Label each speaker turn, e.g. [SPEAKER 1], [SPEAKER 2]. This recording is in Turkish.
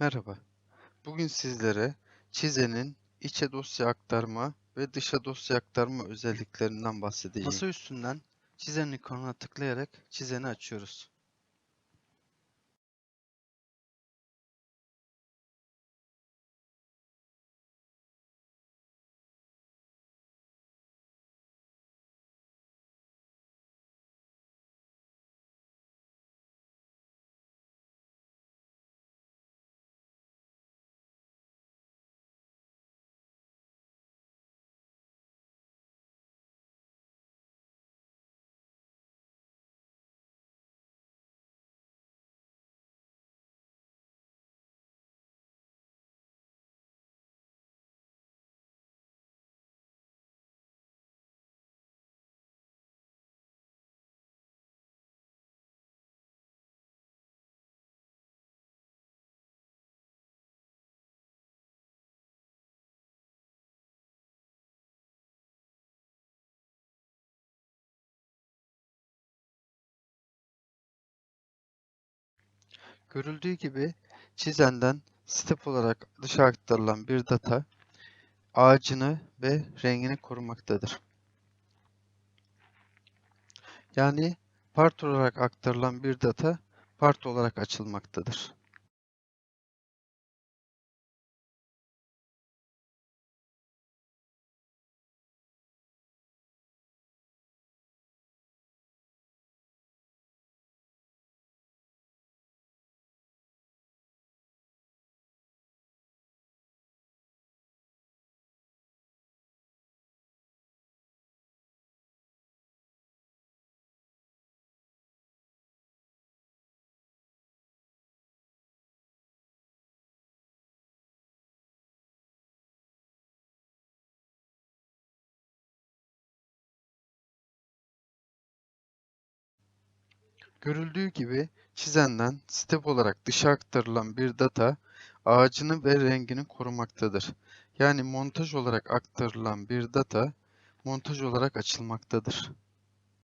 [SPEAKER 1] Merhaba. Bugün sizlere çizenin içe dosya aktarma ve dışa dosya aktarma özelliklerinden bahsedeceğim. Masa üstünden çizenin ikonuna tıklayarak çizeni açıyoruz. Görüldüğü gibi çizenden step olarak dışa aktarılan bir data ağacını ve rengini korumaktadır. Yani part olarak aktarılan bir data part olarak açılmaktadır. Görüldüğü gibi çizenden step olarak dışa aktarılan bir data ağacını ve rengini korumaktadır. Yani montaj olarak aktarılan bir data montaj olarak açılmaktadır.